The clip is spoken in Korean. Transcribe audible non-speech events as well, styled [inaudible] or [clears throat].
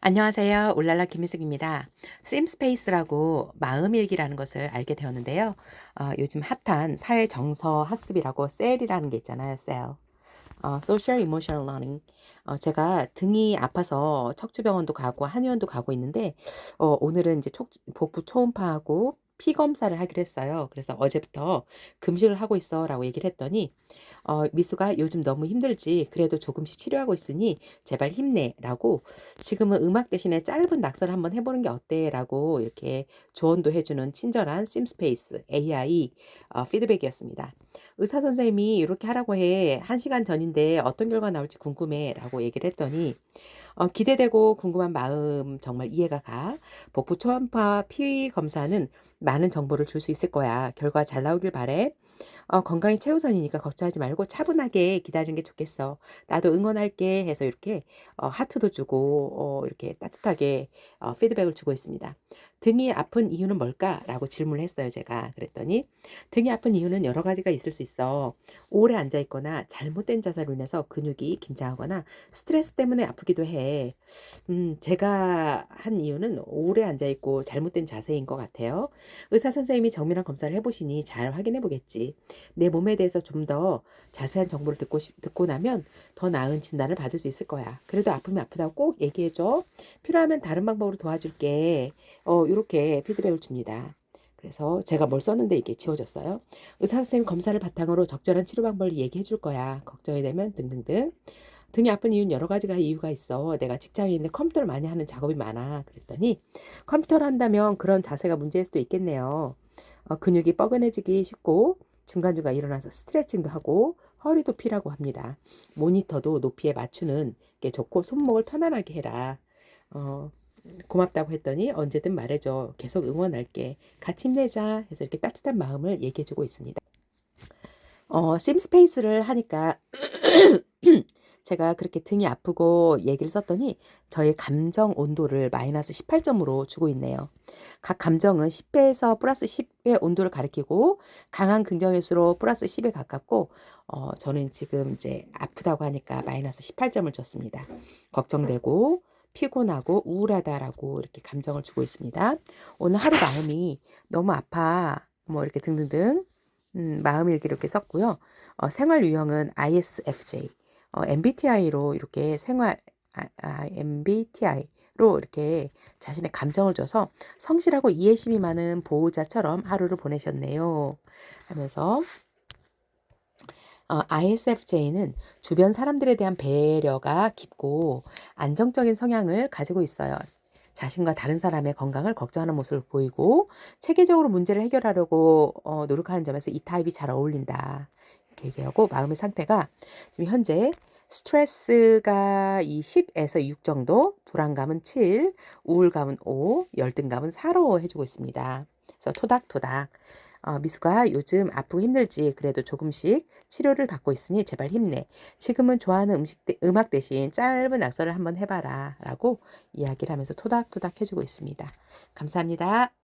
안녕하세요. 울랄라 김미숙입니다. 심스페이스라고 마음일기라는 것을 알게 되었는데요. 어, 요즘 핫한 사회 정서 학습이라고 셀이라는 게 있잖아요. 셀. 어, Social Emotional Learning. 어, 제가 등이 아파서 척추병원도 가고 한의원도 가고 있는데 어, 오늘은 이제 촉, 복부 초음파하고 피 검사를 하기로 했어요. 그래서 어제부터 금식을 하고 있어라고 얘기를 했더니 어, 미수가 요즘 너무 힘들지. 그래도 조금씩 치료하고 있으니 제발 힘내라고 지금은 음악 대신에 짧은 낙서를 한번 해 보는 게 어때라고 이렇게 조언도 해 주는 친절한 심스페이스 AI 어, 피드백이었습니다. 의사 선생님이 이렇게 하라고 해. 한 시간 전인데 어떤 결과 나올지 궁금해 라고 얘기를 했더니 어, 기대되고 궁금한 마음 정말 이해가 가. 복부 초음파 피 검사는 많은 정보를 줄 수 있을 거야. 결과 잘 나오길 바래. 어, 건강이 최우선이니까 걱정하지 말고 차분하게 기다리는 게 좋겠어. 나도 응원할게 해서 이렇게 어, 하트도 주고 어, 이렇게 따뜻하게 어, 피드백을 주고 있습니다. 등이 아픈 이유는 뭘까? 라고 질문을 했어요, 제가. 그랬더니 등이 아픈 이유는 여러 가지가 있을 수 있어. 오래 앉아 있거나 잘못된 자세로 인해서 근육이 긴장하거나 스트레스 때문에 아프기도 해. 음, 제가 한 이유는 오래 앉아 있고 잘못된 자세인 것 같아요. 의사 선생님이 정밀한 검사를 해보시니 잘 확인해 보겠지. 내 몸에 대해서 좀 더 자세한 정보를 듣고, 싶- 듣고 나면 더 나은 진단을 받을 수 있을 거야. 그래도 아프면 아프다고 꼭 얘기해줘. 필요하면 다른 방법으로 도와줄게. 어, 이렇게 피드백을 줍니다. 그래서 제가 뭘 썼는데 이게 지워졌어요. 의사 선생님 검사를 바탕으로 적절한 치료 방법을 얘기해 줄 거야. 걱정이 되면 등등등. 등이 아픈 이유는 여러 가지가 이유가 있어. 내가 직장에 있는데 컴퓨터를 많이 하는 작업이 많아. 그랬더니 컴퓨터를 한다면 그런 자세가 문제일 수도 있겠네요. 어, 근육이 뻐근해지기 쉽고 중간중간 일어나서 스트레칭도 하고 허리도 피라고 합니다. 모니터도 높이에 맞추는 게 좋고 손목을 편안하게 해라. 어, 고맙다고 했더니 언제든 말해줘. 계속 응원할게. 같이 힘내자. 해서 이렇게 따뜻한 마음을 얘기해주고 있습니다. 어, 심스페이스를 하니까 [clears throat] 제가 그렇게 등이 아프고 얘기를 썼더니 저의 감정 온도를 마이너스 18점으로 주고 있네요. 각 감정은 10배에서 플러스 10의 온도를 가리키고 강한 긍정일수록 플러스 10에 가깝고 어, 저는 지금 이제 아프다고 하니까 마이너스 18점을 줬습니다. 걱정되고 피곤하고 우울하다라고 이렇게 감정을 주고 있습니다. 오늘 하루 마음이 너무 아파 뭐 이렇게 등등등 음, 마음 일기 이렇게 썼고요. 어, 생활 유형은 ISFJ. 어, MBTI로 이렇게 생활 아, 아, MBTI로 이렇게 자신의 감정을 줘서 성실하고 이해심이 많은 보호자처럼 하루를 보내셨네요. 하면서 어, ISFJ는 주변 사람들에 대한 배려가 깊고 안정적인 성향을 가지고 있어요. 자신과 다른 사람의 건강을 걱정하는 모습을 보이고 체계적으로 문제를 해결하려고 어, 노력하는 점에서 이 타입이 잘 어울린다. 이렇게 얘기하고 마음의 상태가 지금 현재 스트레스가 이 10에서 6 정도, 불안감은 7, 우울감은 5, 열등감은 4로 해주고 있습니다. 그래서 토닥토닥. 어, 미수가 요즘 아프고 힘들지. 그래도 조금씩 치료를 받고 있으니 제발 힘내. 지금은 좋아하는 음식, 대- 음악 대신 짧은 낙서를 한번 해봐라. 라고 이야기를 하면서 토닥토닥 해주고 있습니다. 감사합니다.